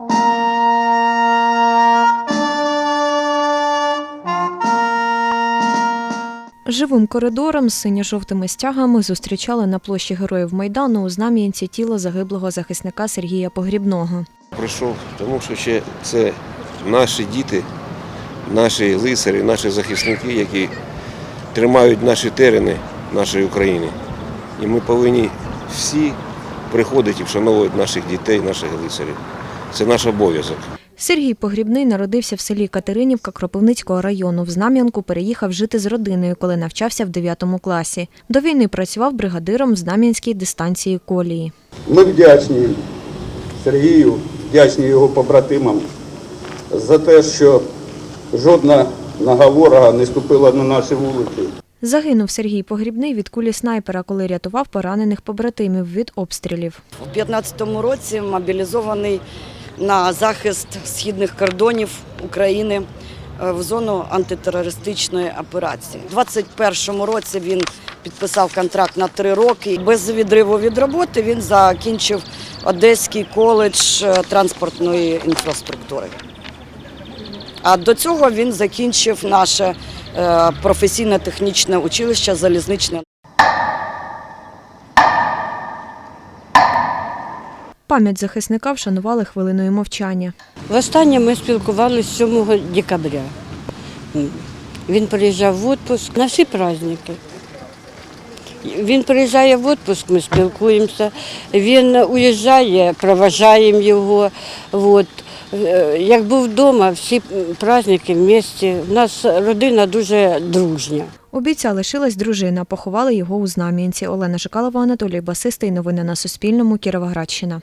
Живим коридором з синьо-жовтими стягами зустрічали на площі Героїв Майдану у Знам'янці тіло загиблого захисника Сергія Погрібного. Прийшов, тому що ще це наші діти, наші лицарі, наші захисники, які тримають наші терени нашої України. І ми повинні всі приходити і вшановувати наших дітей, наших лицарів. Це наш обов'язок. Сергій Погрібний народився в селі Катеринівка Кропивницького району. В Знам'янку переїхав жити з родиною, коли навчався в 9 класі. До війни працював бригадиром в Знам'янській дистанції колії. Ми вдячні Сергію, вдячні його побратимам за те, що жодна нога ворога не ступила на наші вулиці. Загинув Сергій Погрібний від кулі снайпера, коли рятував поранених побратимів від обстрілів. У 2015 році мобілізований на захист східних кордонів України е, в зону антитерористичної операції. У 2021 році він підписав контракт на три роки. Без відриву від роботи він закінчив Одеський коледж е, транспортної інфраструктури. А до цього він закінчив наше е, професійно-технічне училище залізничне. Пам'ять захисника вшанували хвилиною мовчання. Востаннє ми спілкувалися 7 декабря. Він приїжджав в відпуск на всі праздники. Він приїжджає в відпуск, ми спілкуємося. Він уїжджає, проважаємо його. От. Е, Як був вдома, всі праздники в місті. У нас родина дуже дружня. У бійця лишилась дружина. Поховали його у Знам'янці. Олена Шикалова, Анатолій Басистий. Новини на Суспільному. Кіровоградщина.